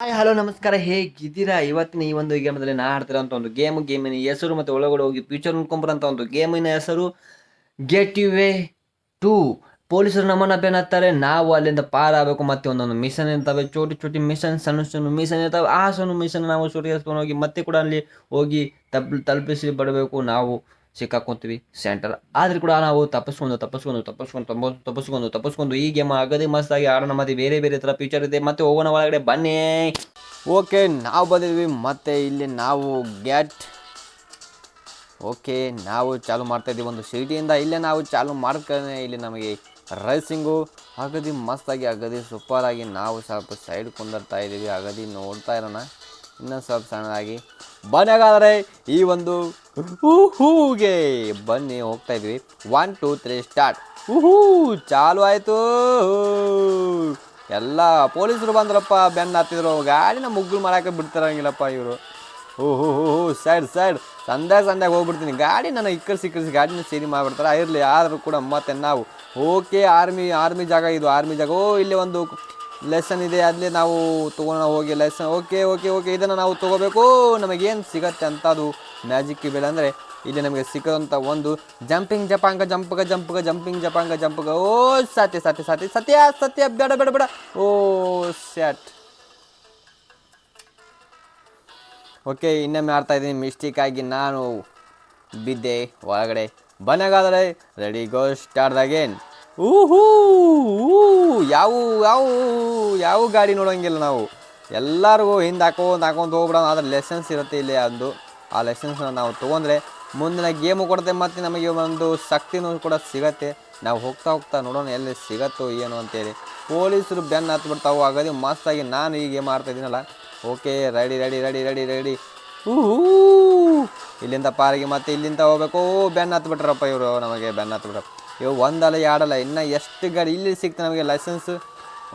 Hi hello ನಮಸ್ಕಾರ. ಹೇಗಿದ್ದೀರಾ? ಇವತ್ತಿನ ಈ ಒಂದು ಗೇಮದಲ್ಲಿ ನಾ ಆಡ್ತಿರೋಂಥ ಒಂದು ಗೇಮ್ ಗೇಮಿನ ಹೆಸರು ಮತ್ತು ಒಳಗಡೆ ಹೋಗಿ ಫ್ಯೂಚರ್ ನೋಡ್ಕೊಂಬರಂಥ ಒಂದು ಗೇಮಿನ ಹೆಸರು ಗೆಟ್ ಯು ವೇ ಟೂ ಪೊಲೀಸರು ನಮ್ಮನ್ನ ಬೆನ್ನತ್ತಾರೆ ನಾವು ಅಲ್ಲಿಂದ ಪಾರಾಗಬೇಕು ಮತ್ತೆ ಒಂದೊಂದು ಮಿಷನ್ ಇರ್ತವೆ. ಚೋಟಿ ಚೋಟಿ ಮಿಷನ್ ಸಣ್ಣ ಸಣ್ಣ ಮಿಷನ್ ಇರ್ತವೆ. ಆ ಸಣ್ಣ ಮಿಷನ್ ನಾವು ಸುರಿಸ್ಕೊಂಡು ಹೋಗಿ ಮತ್ತೆ ಕೂಡ ಅಲ್ಲಿ ಹೋಗಿ ತಪ್ ತಲುಪಿಸಿ ಬರಬೇಕು ನಾವು ಸಿಕ್ಕಾಕೊಂತೀವಿ ಸೆಂಟರ್ ಆದರೂ ಕೂಡ ನಾವು ತಪ್ಪಿಸ್ಕೊಂಡು ತಪ್ಪಿಸ್ಕೊಂಡು ತಪ್ಪಿಸ್ಕೊಂಡು, ತಪ್ಪ, ತಪ್ಪಿಸ್ಕೊಂಡು ತಪ್ಪಿಸ್ಕೊಂಡು ಈ ಗೇಮ್ ಆಗದೆ ಮಸ್ತಾಗಿ ಆಡೋಣ. ಮತ್ತೆ ಬೇರೆ ಬೇರೆ ಥರ ಫೀಚರ್ ಇದೆ. ಮತ್ತೆ ಹೋಗೋಣ ಒಳಗಡೆ. ಬನ್ನಿ. ಓಕೆ ನಾವು ಬಂದಿದ್ವಿ ಮತ್ತೆ ಇಲ್ಲಿ ನಾವು ಗ್ಯಾಟ್ ಓಕೆ ನಾವು ಚಾಲು ಮಾಡ್ತಾ ಇದ್ದೀವಿ. ಒಂದು ಸಿಟಿಯಿಂದ ಇಲ್ಲೇ ನಾವು ಚಾಲು ಮಾಡ್ಕೊಂಡೆ ಇಲ್ಲಿ ನಮಗೆ ರೈಸಿಂಗು ಅಗದಿ ಮಸ್ತಾಗಿ, ಅಗದಿ ಸೂಪರಾಗಿ ನಾವು ಸ್ವಲ್ಪ ಸೈಡ್ ಕುಂದರ್ತಾ ಇದ್ದೀವಿ. ಅಗದಿ ನೋಡ್ತಾ ಇರೋಣ. ಇನ್ನೊಂದು ಸ್ವಲ್ಪ ಸಣ್ಣದಾಗಿ. ಬನ್ನಿ ಹಾಗಾದರೆ ಈ ಒಂದು ಹೂಗೆ ಬನ್ನಿ, ಹೋಗ್ತಾ ಇದ್ವಿ. ಒನ್ ಟೂ ತ್ರೀ ಸ್ಟಾರ್ಟ್ ಹೂ ಚಾಲು ಆಯಿತು. ಎಲ್ಲ ಪೊಲೀಸರು ಬಂದ್ರಪ್ಪ, ಬೆನ್ನ ಹತ್ತಿದ್ರು. ಗಾಡಿನ ಮುಗ್ಗುಲು ಮಾಡಕ್ಕೆ ಬಿಡ್ತಾರಂಗಿಲ್ಲಪ್ಪ ಇವರು. ಓಹೋ ಸೈಡ್ ಸೈಡ್. ಸಂದ್ಯಾಗ ಸಂದ್ಯಾಗ ಹೋಗ್ಬಿಡ್ತೀನಿ. ಗಾಡಿ ನನ್ನ ಇಕ್ಕರ್ಸಿ ಇಕ್ಕರ್ಸಿ ಗಾಡಿನ ಸೇರಿ ಮಾಡಿಬಿಡ್ತಾರೆ. ಇರಲಿ, ಆದರೂ ಕೂಡ ಮತ್ತೆ ನಾವು ಓಕೆ, ಆರ್ಮಿ ಆರ್ಮಿ ಜಾಗ ಇದು, ಆರ್ಮಿ ಜಾಗ. ಓ, ಇಲ್ಲಿ ಒಂದು ಲೆಸನ್ ಇದೆ ಅಲ್ಲಿ ನಾವು ತೊಗೊಂಡು ಹೋಗಿ ಲೆಸನ್ ಓಕೆ ಓಕೆ ಓಕೆ ಇದನ್ನು ನಾವು ತೊಗೋಬೇಕು. ನಮಗೇನು ಸಿಗತ್ತೆ ಅಂತ ಅದು ಮ್ಯಾಜಿಕ್ ಕ್ಯೂಬೆಲ್ ಅಂದರೆ ಇಲ್ಲಿ ನಮಗೆ ಸಿಕ್ಕದಂಥ ಒಂದು ಜಂಪಿಂಗ್ ಜಪಾಂಗ, ಜಂಪಗ ಜಂಪಗ ಜಂಪಿಂಗ್ ಜಪಾಂಗ, ಜಂಪಗ. ಓ, ಸತ್ಯ ಸತ್ಯ ಸತ್ಯ ಸತ್ಯ ಸತ್ಯ. ಬೇಡ ಬೇಡ ಬೇಡ. ಓ ಸ್ಯಾಟ್ ಓಕೆ ಇನ್ನೊಮ್ಮೆ ಆಡ್ತಾ ಇದ್ದೀನಿ. ಮಿಸ್ಟೇಕ್ ಆಗಿ ನಾನು ಬಿದ್ದೆ ಒಳಗಡೆ. ಬನ್ನಗಾದರೆ ರೆಡಿ ಗೋ ಸ್ಟಾರ್ಟ್ ಅಗೇನ್ ಊಹೂ ಯಾವ ಯಾವ ಯಾವ ಗಾಡಿ ನೋಡೋಂಗಿಲ್ಲ ನಾವು. ಎಲ್ಲರಿಗೂ ಹಿಂದೆ ಹಾಕೊಂಡು ಹಾಕೊಂಡು ಹೋಗ್ಬಿಡೋಣ. ಆದರೆ ಲೆಸನ್ಸ್ ಇರುತ್ತೆ ಇಲ್ಲಿ ಅದು. ಆ ಲೆಸನ್ಸ್ನ ನಾವು ತೊಗೊಂಡ್ರೆ ಮುಂದಿನ ಗೇಮು ಕೊಡುತ್ತೆ ಮತ್ತು ನಮಗೆ ಒಂದು ಶಕ್ತಿನೂ ಕೂಡ ಸಿಗತ್ತೆ. ನಾವು ಹೋಗ್ತಾ ಹೋಗ್ತಾ ನೋಡೋಣ ಎಲ್ಲಿ ಸಿಗತ್ತೋ ಏನು ಅಂತೇಳಿ. ಪೊಲೀಸರು ಬೆನ್ನು ಹತ್ತು ಬಿಡ್ತಾವೆ ಹಾಗಾಗಿ ಮಸ್ತಾಗಿ ನಾನು ಈ ಗೇಮ್ ಆಡ್ತಾ ಇದ್ದೀನಲ್ಲ. Okay ready ready ready ready ready ಊಹೂ, ಇಲ್ಲಿಂದ ಪಾರಿಗೆ ಮತ್ತೆ ಇಲ್ಲಿಂದ ಹೋಗ್ಬೇಕು. ಬೆನ್ನು ಹತ್ತು ಬಿಟ್ರಪ್ಪ ಇವರು. ನಮಗೆ ಬೆನ್ನು ಹತ್ತು ಬಿಟ್ರು ಇವು ಒಂದಲ್ಲ ಎರಡಲ್ಲ, ಇನ್ನು ಎಷ್ಟು ಗಾಡಿ ಇಲ್ಲಿ ಸಿಕ್ತು ನಮಗೆ ಲೈಸೆನ್ಸ್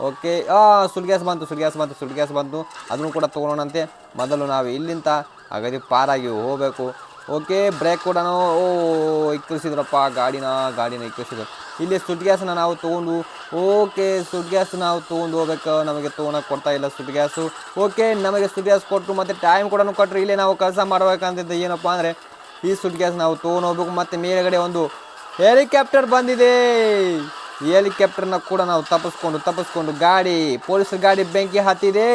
ಓಕೆ ಆ ಸುಡ್ಗ್ಯಾಸ್ ಬಂತು ಸುಲ್ಗ್ಯಾಸ್ ಬಂತು ಸುಡ್ಗ್ಯಾಸ್ ಬಂತು. ಅದನ್ನು ಕೂಡ ತೊಗೊಳೋಣಂತೆ ಮೊದಲು ನಾವು ಇಲ್ಲಿಂದ ಹಾಗಾದ್ರೆ ಪಾರಾಗಿ ಹೋಗಬೇಕು. ಓಕೆ ಬ್ರೇಕ್ ಕೂಡ ಓ ಇಕ್ಕಿಸಿದ್ರಪ್ಪ ಗಾಡಿನ ಗಾಡಿನ ಇಕ್ಕಿಸಿದ್ರು ಇಲ್ಲಿ ಸುಟ್ ಗ್ಯಾಸನ್ನ ನಾವು ತೊಗೊಂಡು ಓಕೆ ಸುಟ್ ಗ್ಯಾಸ್ ನಾವು ತೊಗೊಂಡು ಹೋಗ್ಬೇಕು. ನಮಗೆ ತೊಗೊಳಕ್ಕೆ ಕೊಡ್ತಾ ಇಲ್ಲ ಸುಟ್ ಗ್ಯಾಸು. ಓಕೆ ನಮಗೆ ಸುಟ್ ಗ್ಯಾಸ್ ಕೊಟ್ಟರು ಮತ್ತು ಟೈಮ್ ಕೂಡ ಕೊಟ್ಟರು ಇಲ್ಲಿ ನಾವು ಕೆಲಸ ಮಾಡಬೇಕಂತಿದ್ದು. ಏನಪ್ಪ ಅಂದರೆ, ಈ ಸುಟ್ ಗ್ಯಾಸ್ ನಾವು ತೊಗೊಂಡು ಹೋಗ್ಬೇಕು. ಮತ್ತು ಮೇಲುಗಡೆ ಒಂದು ಹೆಲಿಕಾಪ್ಟರ್ ಬಂದಿದೆ. ಹೆಲಿಕಾಪ್ಟರ್ನ ಕೂಡ ನಾವು ತಪ್ಪಿಸ್ಕೊಂಡು ತಪ್ಪಿಸ್ಕೊಂಡು ಗಾಡಿ, ಪೊಲೀಸರ ಗಾಡಿ ಬೆಂಕಿ ಹತ್ತಿದೆ.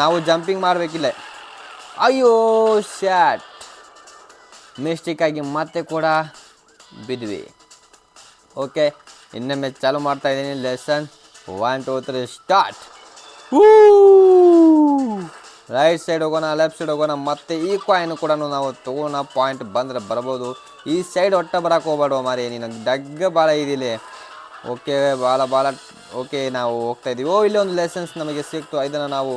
ನಾವು ಜಂಪಿಂಗ್ ಮಾಡಬೇಕಿಲ್ಲ. ಅಯ್ಯೋ, ಶ್ಯಾಟ್. ಮಿಸ್ಟೇಕ್ ಆಗಿ ಮತ್ತೆ ಕೂಡ ಬಿದ್ವಿ. ಓಕೆ ಇನ್ನೊಮ್ಮೆ ಚಾಲು ಮಾಡ್ತಾ ಇದ್ದೀನಿ. Lesson one two three start right side ಹೋಗೋಣ ಲೆಫ್ಟ್ ಸೈಡ್ ಹೋಗೋಣ, ಮತ್ತೆ ಈ ಕಾಯಿನ್ ಕೂಡ ನಾವು ತಗೋಣ ಪಾಯಿಂಟ್ ಬಂದರೆ ಬರ್ಬೋದು. ಈ ಸೈಡ್ ಒಟ್ಟ ಬರಕ್ಕೆ ಹೋಗ್ಬೇಡ ಮಾರಿ ನೀನು ಡಗ್ಗ ಭಾಳ ಇದಿಲ್ಲಿ ಓಕೆ ಭಾಳ ಭಾಳ ಓಕೆ ನಾವು ಹೋಗ್ತಾ ಇದ್ದೀವಿ ಓ ಇಲ್ಲಿ ಒಂದು ಲೆಸನ್ಸ್ ನಮಗೆ ಸಿಕ್ತು. ಇದನ್ನು ನಾವು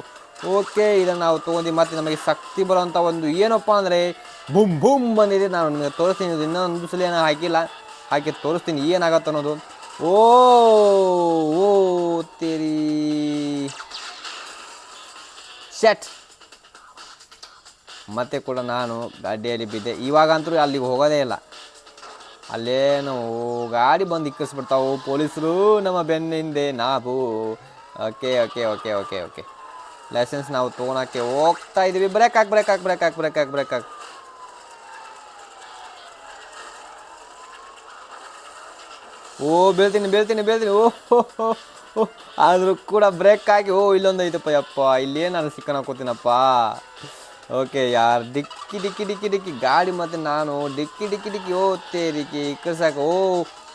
ಓಕೆ ಇದನ್ನು ನಾವು ತೊಗೊಂಡು ಮತ್ತೆ ನಮಗೆ ಶಕ್ತಿ ಬರುವಂಥ ಒಂದು ಏನಪ್ಪ ಅಂದರೆ, ಬುಮ್ ಬುಮ್ ಬಂದಿದೆ. ನಾನು ನಿಮಗೆ ತೋರಿಸ್ತೀನಿ. ಇನ್ನೊಂದು ಸಲ ಏನೋ ಹಾಕಿಲ್ಲ. ಹಾಕಿ ತೋರಿಸ್ತೀನಿ ಏನಾಗತ್ತೆ ಅನ್ನೋದು. ಓ ಓ, ತೇರಿ. ಶಟ್ ಮತ್ತೆ ಕೂಡ ನಾನು ಗಾಡಿಯಲ್ಲಿ ಬಿದ್ದೆ. ಇವಾಗಂತೂ ಅಲ್ಲಿಗೆ ಹೋಗೋದೇ ಇಲ್ಲ. ಅಲ್ಲೇನು ಗಾಡಿ ಬಂದು ಇಕ್ಕಿಸ್ಬಿಡ್ತಾವು ಪೊಲೀಸರು ನಮ್ಮ ಬೆನ್ನಿಂದೆ ನಾವು. Okay okay okay okay okay. Licence ನಾವು ತೊಗೊಳಕ್ಕೆ ಹೋಗ್ತಾ ಇದ್ದೀವಿ ಬ್ರೇಕ್ ಹಾಕಿ ಬ್ರೇಕ್ ಹಾಕಿ ಬ್ರೇಕ್ ಹಾಕಿ ಬ್ರೇಕ್ ಹಾಕಿ ಬ್ರೇಕ್ ಹಾಕಿ. ಓ, ಬೀಳ್ತೀನಿ ಬೀಳ್ತೀನಿ ಬೀಳ್ತೀನಿ. ಓ ಆದರೂ. ಕೂಡ ಬ್ರೇಕ್ ಹಾಕಿ, ಓ, ಇಲ್ಲೊಂದು ಐತಪ್ಪ, ಯಪ್ಪ. ಇಲ್ಲೇನಾದ್ರು ಸಿಕ್ಕನ ಸಿಕ್ಕನಾಕೋತೀನಪ್ಪ ಓಕೆ ಯಾರು ಡಿಕ್ಕಿ ಡಿಕ್ಕಿ ಡಿಕ್ಕಿ ಡಿಕ್ಕಿ ಗಾಡಿ ಮತ್ತೆ ನಾನು ಡಿಕ್ಕಿ ಡಿಕ್ಕಿ ಡಿಕ್ಕಿ ಓ ತೇರಿಕಿ ಇಕ್ಕರ್ಸಾಕ ಓ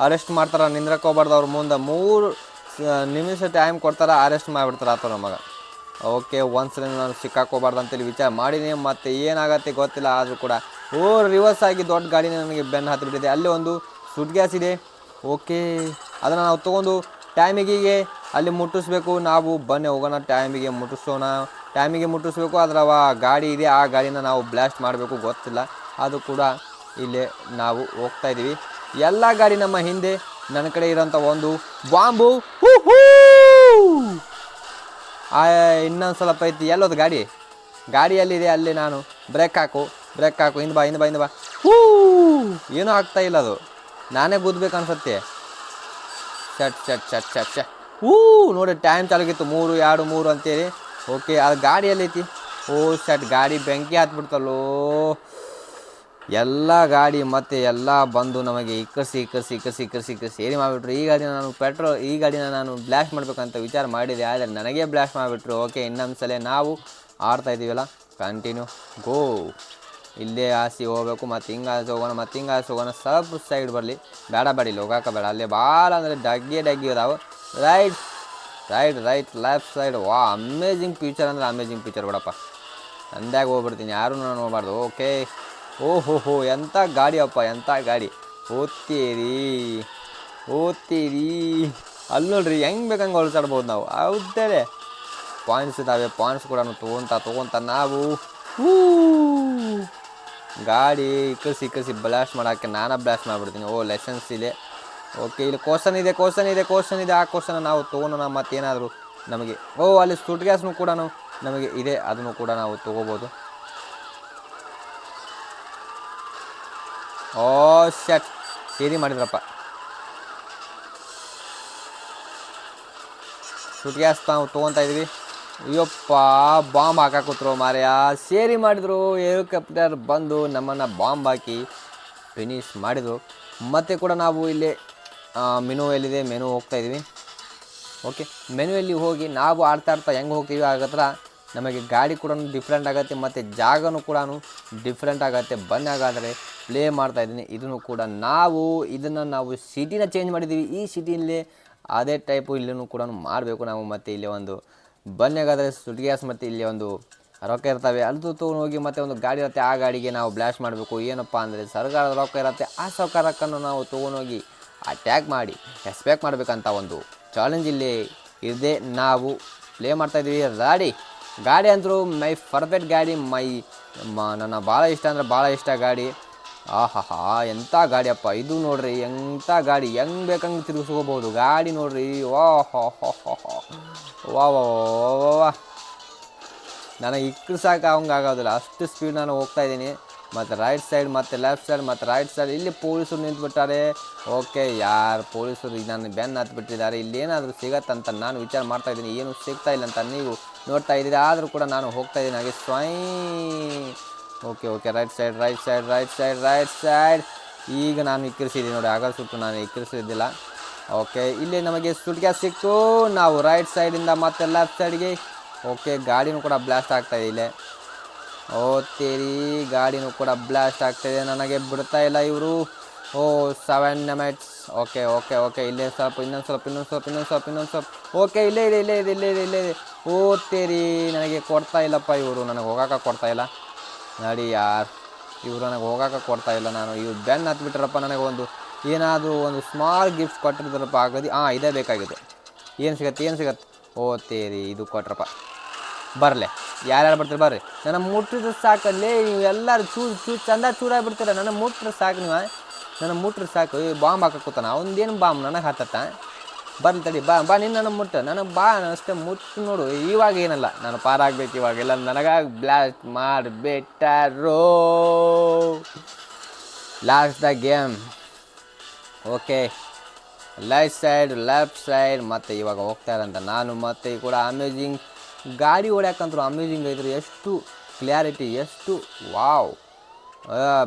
ಅರೆಸ್ಟ್ ಮಾಡ್ತಾರ ನಿಂದ್ರಕ್ಕೆ ಹೋಗ್ಬಾರ್ದು ಅವ್ರ ಮುಂದೆ ಮೂರು ನಿಮಿಷ ಟೈಮ್ ಕೊಡ್ತಾರ ಅರೆಸ್ಟ್ ಮಾಡಿಬಿಡ್ತಾರ ಆತ ನಮಗೆ ಓಕೆ ಒಂದ್ಸಲ ನಾನು ಸಿಕ್ಕಾಕೋಬಾರ್ದು ಅಂತೇಳಿ ವಿಚಾರ ಮಾಡೀನಿ ಮತ್ತೆ ಏನಾಗತ್ತೆ ಗೊತ್ತಿಲ್ಲ ಆದರೂ ಕೂಡ ಓ ರಿವರ್ಸ್ ಆಗಿ ದೊಡ್ಡ ಗಾಡಿನ ನನಗೆ ಬೆನ್ನು ಹತ್ತಿಬಿಟ್ಟಿದೆ ಅಲ್ಲಿ ಒಂದು ಸುಡ್ ಗ್ಯಾಸ್ ಇದೆ ಓಕೆ ಅದನ್ನು ನಾವು ತೊಗೊಂಡು ಟೈಮಿಗೆ ಅಲ್ಲಿ ಮುಟ್ಟಿಸ್ಬೇಕು ನಾವು ಬನ್ನಿ ಹೋಗೋಣ ಟೈಮಿಗೆ ಮುಟ್ಟಿಸೋಣ ಟೈಮಿಗೆ ಮುಟ್ಟಿಸ್ಬೇಕು ಅದರ ಅವ ಗಾಡಿ ಇದೆ, ಆ ಗಾಡಿನ ನಾವು ಬ್ಲಾಸ್ಟ್ ಮಾಡಬೇಕು, ಗೊತ್ತಿಲ್ಲ. ಅದು ಕೂಡ ಇಲ್ಲೇ ನಾವು ಹೋಗ್ತಾ ಇದ್ದೀವಿ. ಎಲ್ಲ ಗಾಡಿ ನಮ್ಮ ಹಿಂದೆ ನನ್ನ ಕಡೆ ಇರೋಂಥ ಒಂದು ಬಾಂಬು. ಹೂ ಇನ್ನೊಂದು ಸ್ವಲ್ಪ ಐತಿ ಎಲ್ಲೋದು ಗಾಡಿ? ಗಾಡಿಯಲ್ಲಿದೆ, ಅಲ್ಲಿ ನಾನು. ಬ್ರೇಕ್ ಹಾಕು ಬ್ರೇಕ್ ಹಾಕು, ಹಿಂದೆ ಬಾ ಹಿಂದೆ ಬಾ ಹಿಂದೆ ಬಾ. ಹೂ! ಏನೂ ಆಗ್ತಾ ಇಲ್ಲ ಅದು. ನಾನೇ ಗುದ್ಬೇಕು ಅನ್ಸತ್ತೆ. ಚಟ್ ಚಟ್ ಚಟ್ ಚಟ್ ಚಟ್ ಹೂ, ನೋಡಿ ಟೈಮ್ ಚಾಲುಗಿತ್ತು. ಮೂರು, ಎರಡು, ಮೂರು ಅಂತೇಳಿ. ಓಕೆ, ಅದು ಗಾಡಿ ಎಲ್ಲೈತಿ? ಓ, ಸಟ್, ಗಾಡಿ ಬೆಂಕಿ ಹತ್ಬಿಡ್ತಲ್ಲೋ. ಎಲ್ಲ ಗಾಡಿ ಮತ್ತೆ ಎಲ್ಲ ಬಂದು ನಮಗೆ ಇಕ್ಕಸಿ ಇಕ್ಕಸಿ ಇಕ್ಕಸಿ ಇಕ್ಕಸಿ ಇಕ್ಕಸಿ ಸೇರಿ ಮಾಡಿಬಿಟ್ರು. ಈ ಗಾಡಿನ ನಾನು ಪೆಟ್ರೋಲ್ ಈ ಗಾಡಿನ ನಾನು ಬ್ಲ್ಯಾಶ್ ಮಾಡಬೇಕಂತ ವಿಚಾರ ಮಾಡಿದೆ, ಆದರೆ ನನಗೆ ಬ್ಲ್ಯಾಶ್ ಮಾಡಿಬಿಟ್ರು. ಓಕೆ, ಇನ್ನೊಂದು ಸಲ ನಾವು ಆಡ್ತಾ ಇದ್ದೀವಲ್ಲ? ಕಂಟಿನ್ಯೂ ಗೋ ಇಲ್ಲೇ ಆಸಿ ಹೋಗ್ಬೇಕು, ಮತ್ತು ಹಿಂಗೆ ಆಸೆ ಹೋಗೋಣ, ಮತ್ತು ಹಿಂಗೆ ಆಸೆ ಹೋಗೋಣ. ಸ್ವಲ್ಪ ಸೈಡ್ ಬರಲಿ. ಬೇಡ ಬೇಡ, ಇಲ್ಲಿ ಹೋಗಾಕ ಬೇಡ. ಅಲ್ಲೇ ಭಾಳ ಅಂದರೆ ಡಗ್ಗೆ ಡಗ್ಗಿ ಇದಾವೆ. Right right right left side ವಾ ಅಮೇಜಿಂಗ್ ಫೀಚರ್ ಅಂದರೆ ಅಮೇಜಿಂಗ್ ಪಿಚರ್ ಬಿಡಪ್ಪ. ಅಂದಾಗ ಹೋಗ್ಬಿಡ್ತೀನಿ. ಯಾರೂ ನಾನು ಹೋಗ್ಬಾರ್ದು ಓಕೆ ಓಹೋ ಹೋ ಎಂಥ ಗಾಡಿ ಅಪ್ಪ ಎಂಥ ಗಾಡಿ? ಓದ್ತೀರಿ ಓದ್ತೀರಿ. ಅಲ್ಲಿ ನೋಡ್ರಿ, ಹೆಂಗೆ ಬೇಕಂಗೆ ಹೊಲ್ಸಾಡ್ಬೋದು ನಾವು. ಹೌದೇ ಪಾಯಿಂಟ್ಸ್ ಇದ್ದಾವೆ ಪಾಯಿಂಟ್ಸ್ ಕೂಡ ತೊಗೊಂತ ತೊಗೊಂತ ನಾವು ಗಾಡಿ ಇಕ್ಕಸಿ ಇಕ್ಕಸಿ ಬ್ಲಾಸ್ಟ್ ಮಾಡೋಕ್ಕೆ ನಾನು ಬ್ಲಾಸ್ಟ್ ಮಾಡಿಬಿಡ್ತೀನಿ. ಓ ಲೆಸನ್ಸ್ ಇದೆ. ಓಕೆ ಇಲ್ಲಿ ಕ್ವಶನ್ ಇದೆ ಕ್ವಶನ್ ಇದೆ ಕ್ವಶನ್ ಇದೆ. ಆ ಕ್ವಶನ್ ನಾವು ತೊಗೊಳೋಣ ಮತ್ತೇನಾದರೂ ನಮಗೆ ಓ, ಅಲ್ಲಿ ಸುಟ್ ಗ್ಯಾಸ್ನು ಕೂಡ ನಮಗೆ ಇದೆ. ಅದನ್ನು ಕೂಡ ನಾವು ತೊಗೋಬೋದು. ಓ ಶಟ್ ಸೇರಿ ಮಾಡಿದ್ರಪ್ಪ. ಸುಟ್ ಗ್ಯಾಸ್ ನಾವು ತೊಗೊತಾ ಇದ್ವಿ ಅಯ್ಯಪ್ಪ ಬಾಂಬ್ ಹಾಕಾಕೂತ್ರು ಮಾರ್ಯ. ಸೇರಿ ಮಾಡಿದ್ರು. ಹೆಲಿಕಾಪ್ಟರ್ ಬಂದು ನಮ್ಮನ್ನು ಬಾಂಬ್ ಹಾಕಿ ಫಿನಿಶ್ ಮಾಡಿದರು. ಮತ್ತೆ ಕೂಡ ನಾವು ಇಲ್ಲಿ ಮೆನು ಎಲ್ಲಿದೆ? ಮೆನು ಹೋಗ್ತಾ ಇದ್ದೀವಿ ಓಕೆ ಮೆನುವಲ್ಲಿ ಹೋಗಿ ನಾವು ಆಡ್ತಾ ಆಡ್ತಾ ಹೆಂಗೆ ಹೋಗ್ತೀವಿ ಆಗತ್ರ ನಮಗೆ ಗಾಡಿ ಕೂಡ ಡಿಫ್ರೆಂಟ್ ಆಗುತ್ತೆ ಮತ್ತು ಜಾಗನೂ ಕೂಡ ಡಿಫ್ರೆಂಟ್ ಆಗುತ್ತೆ. ಬನ್ನಾಗಾದರೆ ಪ್ಲೇ ಮಾಡ್ತಾ ಇದ್ದೀನಿ. ಇದನ್ನು ಕೂಡ ನಾವು, ಇದನ್ನು ನಾವು ಸಿಟಿನ ಚೇಂಜ್ ಮಾಡಿದ್ದೀವಿ. ಈ ಸಿಟಿಯಲ್ಲಿ ಅದೇ ಟೈಪು ಇಲ್ಲೂ ಕೂಡ ಮಾಡಬೇಕು ನಾವು ಮತ್ತು ಇಲ್ಲಿ ಒಂದು ಬನ್ಯಾಗಾದರೆ ಸುಟ್ಗ್ಯಾಸ್ ಮತ್ತು ಇಲ್ಲಿ ಒಂದು ರೊಕ್ಕ ಇರ್ತವೆ. ಅದು ತೊಗೊಂಡು ಹೋಗಿ ಮತ್ತೆ ಒಂದು ಗಾಡಿ ಇರುತ್ತೆ. ಆ ಗಾಡಿಗೆ ನಾವು ಬ್ಲ್ಯಾಶ್ ಮಾಡಬೇಕು. ಏನಪ್ಪ ಅಂದರೆ ಸರ್ಕಾರದ ರೊಕ್ಕ ಇರುತ್ತೆ. ಆ ಸರ್ಕಾರಕ್ಕನ್ನು ನಾವು ತೊಗೊಂಡೋಗಿ ಅಟ್ಯಾಕ್ ಮಾಡಿ ಎಕ್ಸ್ಪೆಕ್ಟ್ ಮಾಡಬೇಕಂತ ಒಂದು ಚಾಲೆಂಜ್ ಇಲ್ಲಿ ಇದೆ. ನಾವು ಪ್ಲೇ ಮಾಡ್ತಾಯಿದ್ದೀವಿ ಗಾಡಿ ಗಾಡಿ ಅಂದರೂ ಮೈ ಪರ್ಫೆಕ್ಟ್ ಗಾಡಿ ಮೈ, ನನ್ನ ಭಾಳ ಇಷ್ಟ ಅಂದರೆ ಭಾಳ ಇಷ್ಟ ಗಾಡಿ. ಆಹಾಹಾ ಎಂಥ ಗಾಡಿಯಪ್ಪ ಇದು ನೋಡ್ರಿ ಎಂಥ ಗಾಡಿ. ಹೆಂಗೆ ಬೇಕಂಗೆ ತಿರುಗಿಸ್ಕೋಬೋದು. ಗಾಡಿ ನೋಡ್ರಿ. ವಾ ಹೋ ವಾ ವಾ ನನಗೆ ಇಕ್ಕಿಸಾಕ ಸಾಕು ಅವಂಗೆ ಆಗೋದಿಲ್ಲ. ಅಷ್ಟು ಸ್ಪೀಡ್ ನಾನು ಹೋಗ್ತಾ ಇದ್ದೀನಿ. ಮತ್ತು ರೈಟ್ ಸೈಡ್ ಮತ್ತು ಲೆಫ್ಟ್ ಸೈಡ್ ಮತ್ತು ರೈಟ್ ಸೈಡ್ ಇಲ್ಲಿ ಪೊಲೀಸರು ನಿಂತುಬಿಟ್ಟಾರೆ. ಓಕೆ ಯಾರು ಪೊಲೀಸರು ನನ್ನ ಬೆನ್ನು ಹತ್ಬಿಟ್ಟಿದ್ದಾರೆ ಇಲ್ಲಿ ಏನಾದರೂ ಸಿಗತ್ತಂತ ನಾನು ವಿಚಾರ ಮಾಡ್ತಾ ಇದ್ದೀನಿ. ಏನು ಸಿಗ್ತಾ ಇಲ್ಲ ಅಂತ ನೀವು ನೋಡ್ತಾ ಇದ್ದೀರಿ. ಆದರೂ ಕೂಡ ನಾನು ಹೋಗ್ತಾ ಇದ್ದೀನಿ. ಹಾಗೆ ಸ್ವೈ okay okay right side right side right side right side ಈಗ ನಾನು ಇಕ್ಕಿರಿಸಿದ್ದೀನಿ ನೋಡಿ. ಆಗ ಸುಟ್ಟು ನಾನು ಇಕ್ಕಿರಿಸಿದ್ದಿಲ್ಲ ಓಕೆ ಇಲ್ಲಿ ನಮಗೆ ಸುಟ್ಗೆ ಸಿಕ್ಕು. ನಾವು ರೈಟ್ ಸೈಡಿಂದ ಮತ್ತೆ ಲೆಫ್ಟ್ ಸೈಡ್ಗೆ ಓಕೆ ಗಾಡಿನೂ ಕೂಡ ಬ್ಲಾಸ್ಟ್ ಆಗ್ತಾಯಿದೆ ಇಲ್ಲೇ. ಓ, ತೇರಿ, ಗಾಡಿನೂ ಕೂಡ ಬ್ಲಾಸ್ಟ್ ಆಗ್ತಾಯಿದೆ ನನಗೆ ಬಿಡ್ತಾ ಇಲ್ಲ ಇವರು. ಓ seven minutes okay okay okay ಇಲ್ಲೇ ಸ್ವಲ್ಪ, ಇನ್ನೊಂದು ಸ್ವಲ್ಪ ಇನ್ನೊಂದು ಸ್ವಲ್ಪ ಇನ್ನೊಂದು ಸ್ವಲ್ಪ ಇನ್ನೊಂದು ಸ್ವಲ್ಪ. ಓಕೆ ಇಲ್ಲೇ ಇದೆ ಇಲ್ಲೇ ಇದೆ ಇಲ್ಲೇ ಇದೆ ಇಲ್ಲೇ ಇದೆ. ಓ, ತೇರಿ, ನನಗೆ ಕೊಡ್ತಾ ಇಲ್ಲಪ್ಪ ಇವರು. ನನಗೆ ಹೋಗಾಕ ಕೊಡ್ತಾ ಇಲ್ಲ. ನಡಿ ಯಾರು. ಇವರು ನನಗೆ ಹೋಗಾಕ ಕೊಡ್ತಾ ಇಲ್ಲ ನಾನು. ಇವ್ರು ಬೆನ್ ಹತ್ಬಿಟ್ರಪ್ಪ ನನಗೆ ಒಂದು, ಏನಾದರೂ ಒಂದು ಸ್ಮಾಲ್ ಗಿಫ್ಟ್ ಕೊಟ್ಟಿರ್ತಾರಪ್ಪ. ಆಗದಿ ಹಾಂ ಇದೇ ಬೇಕಾಗಿದೆ. ಏನು ಸಿಗತ್ತೆ ಏನು ಸಿಗತ್ತೆ? ಓ, ತೇರಿ, ಇದು ಕೊಟ್ರಪ್ಪ. ಬರಲೆ. ಯಾರ್ಯಾರು ಬರ್ತಾರೆ ಬರ್ರಿ. ನನ್ನ ಮುಟ್ಟಿದ್ರೆ ಸಾಕಲ್ಲಿ ನೀವು ಎಲ್ಲರೂ ಚೂ ಚೂ, ಚಂದ ಚೂರಾಗ್ಬಿಡ್ತೀರ. ನನ್ನ ಮುಟ್ರೆ ಸಾಕು ನೀವು ನನ್ನ ಮುಟ್ರೆ ಸಾಕು. ಈ ಬಾಂಬ್ ಹಾಕಕ್ಕೂತಾನ ಅವನದೇನು ಬಾಂಬ್ ನನಗೆ ಹತ್ತತ್ತ ಬರ್ಲಿ ತಡಿ, ಬಾ ಬಾ ನಿನ್ನ ನನ್ನ ಮುಟ್ಟ. ನನಗೆ ಬಾ ಅಷ್ಟೇ ಮುಟ್ಟು ನೋಡು. ಇವಾಗ ಏನಲ್ಲ, ನಾನು ಪಾರಾಗಬೇಕು ಇವಾಗ. ಇಲ್ಲ ನನಗಾಗಿ blast ಮಾಡಿಬಿಟ್ಟಾರೋ? Last the game okay light side left side ಮತ್ತು ಇವಾಗ ಹೋಗ್ತಾ ಇರೋಂಥ ನಾನು, ಮತ್ತೆ ಕೂಡ ಅಮೇಜಿಂಗ್ ಗಾಡಿ ಓಡ್ಯಾಕಂದ್ರು ಅಮೇಜಿಂಗ್ ಐತ್ರಿ. ಎಷ್ಟು ಕ್ಲ್ಯಾರಿಟಿ ಎಷ್ಟು ವಾವ್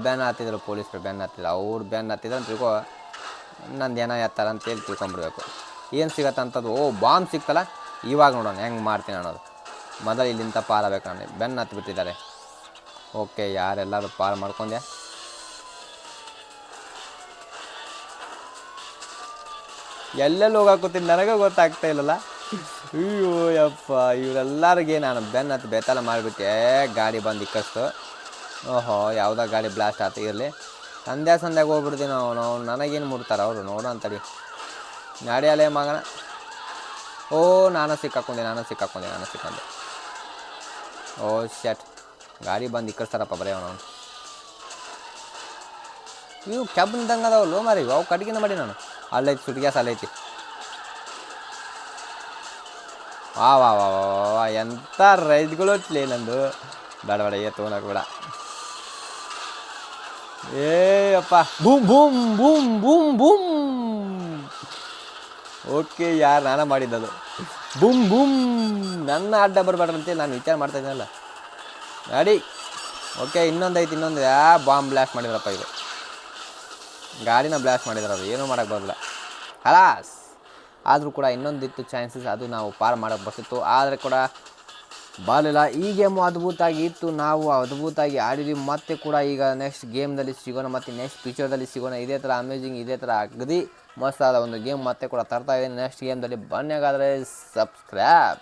ಬ್ಯಾನ್ ಹತ್ತಿದ್ರು ಪೊಲೀಸರು ಬ್ಯಾನ್ ಹತ್ತಿದ್ರು ಅವ್ರು ಬ್ಯಾನ್ ಹತ್ತಿದ್ರು ಅಂತ ತಿಳ್ಕೊ ನಂದು ಏನೋ ಎತ್ತಾರ ಅಂತೇಳಿ ತಿಳ್ಕೊಂಬಿಡ್ಬೇಕು. ಏನು ಸಿಗತ್ತೆ ಅಂಥದ್ದು ಓ ಬಾಂಬ್ ಸಿಕ್ತಲ್ಲ ಇವಾಗ ನೋಡೋಣ, ಹೆಂಗೆ ಮಾಡ್ತೀನಿ ಅನ್ನೋದು. ಮೊದಲು ಇಲ್ಲಿಂದ ಪಾರಬೇಕು ನಾನು. ಬೆನ್ನು ಹತ್ಬಿಟ್ಟಿದ್ದಾರೆ. ಓಕೆ ಯಾರೆಲ್ಲರೂ ಪಾರು ಮಾಡ್ಕೊಂಡೆ ಎಲ್ಲೆಲ್ಲಿ ಹೋಗಾಕೋತೀನಿ ನನಗೆ ಗೊತ್ತಾಗ್ತಾ ಇಲ್ಲಲ್ಲ. ಅಯ್ಯೋ, ಯಪ್ಪ, ಇವರೆಲ್ಲರಿಗೆ ನಾನು ಬೆನ್ನ ಬೆತ್ತಲ ಮಾಡಿಬಿಟ್ಟೆ. ಗಾಡಿ ಬಂದು ಇಕ್ಕಸ್ತು. ಓಹೋ, ಯಾವುದೋ ಗಾಡಿ ಬ್ಲಾಸ್ಟ್ ಆಯ್ತು ಇರಲಿ. ಸಂಧ್ಯಾ ಸಂಧ್ಯಾಗ ಹೋಗ್ಬಿಡ್ತೀವಿ ನಾವು ನಾವು ನನಗೇನು ಮುಡ್ತಾರೆ ಅವರು? ನೋಡು ಅಂತಡಿ ಅಲೆ ಮಗನ. ಓ, ನಾನು ಸಿಕ್ಕಾಕೊಂಡೆ ನಾನು ಸಿಕ್ಕಾಕೊಂಡೆ, ನಾನು ಸಿಕ್ಕಂದೆ ಓ ಶಟ್ ಗಾಡಿ ಬಂದು ಇಕ್ಕಸ್ತಾರಪ್ಪ ಬರೀ ಅವನು. ಇವು ಕೆಬ್ಬನ್ದಂಗೆ ಅದಾವಲ್ಲ ಮಾರಿ ಅವು ಕಟ್ಗಿನ ಮಾಡಿ ನಾನು. ಅಲ್ಲೈತಿ, ಸುಟ್ಗ್ಯಾಸ್ ಅಲ್ಲೈತಿ. ವಾ ವಾ ವಾ ವಾ ವಾ ಎಂಥ ರೈಸ್ಗಳು ಇಟ್ಲಿ ನಂದು. ಬೇಡ ಬೇಡ ಏ ತೊಗೊಳಕ್ ಕೂಡ ಏಯಪ್ಪ ಅಪ್ಪ boom boom boom boom boom. Okay ಯಾರು ನಾನ ಮಾಡಿದ್ದದು. Boom boom. ನನ್ನ ಅಡ್ಡ ಬರಬೇಡ್ರಂತೆ ನಾನು ವಿಚಾರ ಮಾಡ್ತಾ ಇದ್ದೀನಲ್ಲ. ಗಾಡಿ ಓಕೆ ಇನ್ನೊಂದು ಐತಿ ಇನ್ನೊಂದು. ಯಾ ಬಾಂಬ್ ಬ್ಲಾಸ್ಟ್ ಮಾಡಿದ್ರಪ್ಪ ಇದು. ಗಾಡಿನ ಬ್ಲಾಸ್ಟ್ ಮಾಡಿದ್ರು ಅದು ಏನೂ ಮಾಡೋಕ್ಕೆ ಬರಲ್ಲ ಹಲಾಸ್ ಆದರೂ ಕೂಡ ಇನ್ನೊಂದಿತ್ತು ಚಾನ್ಸಸ್ ಅದು ನಾವು ಪಾರ್ ಮಾಡೋಕ್ಕೆ ಬರ್ತಿತ್ತು ಆದರೆ ಕೂಡ ಬಾಲಿಲ್ಲ ಈ ಗೇಮು ಅದ್ಭುತವಾಗಿ ಇತ್ತು. ನಾವು ಅದ್ಭುತವಾಗಿ ಆಡಿದ್ವಿ. ಮತ್ತೆ ಕೂಡ ಈಗ ನೆಕ್ಸ್ಟ್ ಗೇಮ್ದಲ್ಲಿ ಸಿಗೋಣ, ಮತ್ತು ನೆಕ್ಸ್ಟ್ ಪಿಚರ್ದಲ್ಲಿ ಸಿಗೋಣ. ಇದೇ ಥರ ಅಮೇಜಿಂಗ್ ಇದೇ ಥರ ಅಗದಿ ಮಸ್ತಾದ ಒಂದು ಗೇಮ್ ಮತ್ತೆ ಕೂಡ ತರ್ತಾ ಇದ್ದೀನಿ. ನೆಕ್ಸ್ಟ್ ಗೇಮ್ದಲ್ಲಿ ಬನ್ನಿ ಹಾಗಾದರೆ ಸಬ್ಸ್ಕ್ರೈಬ್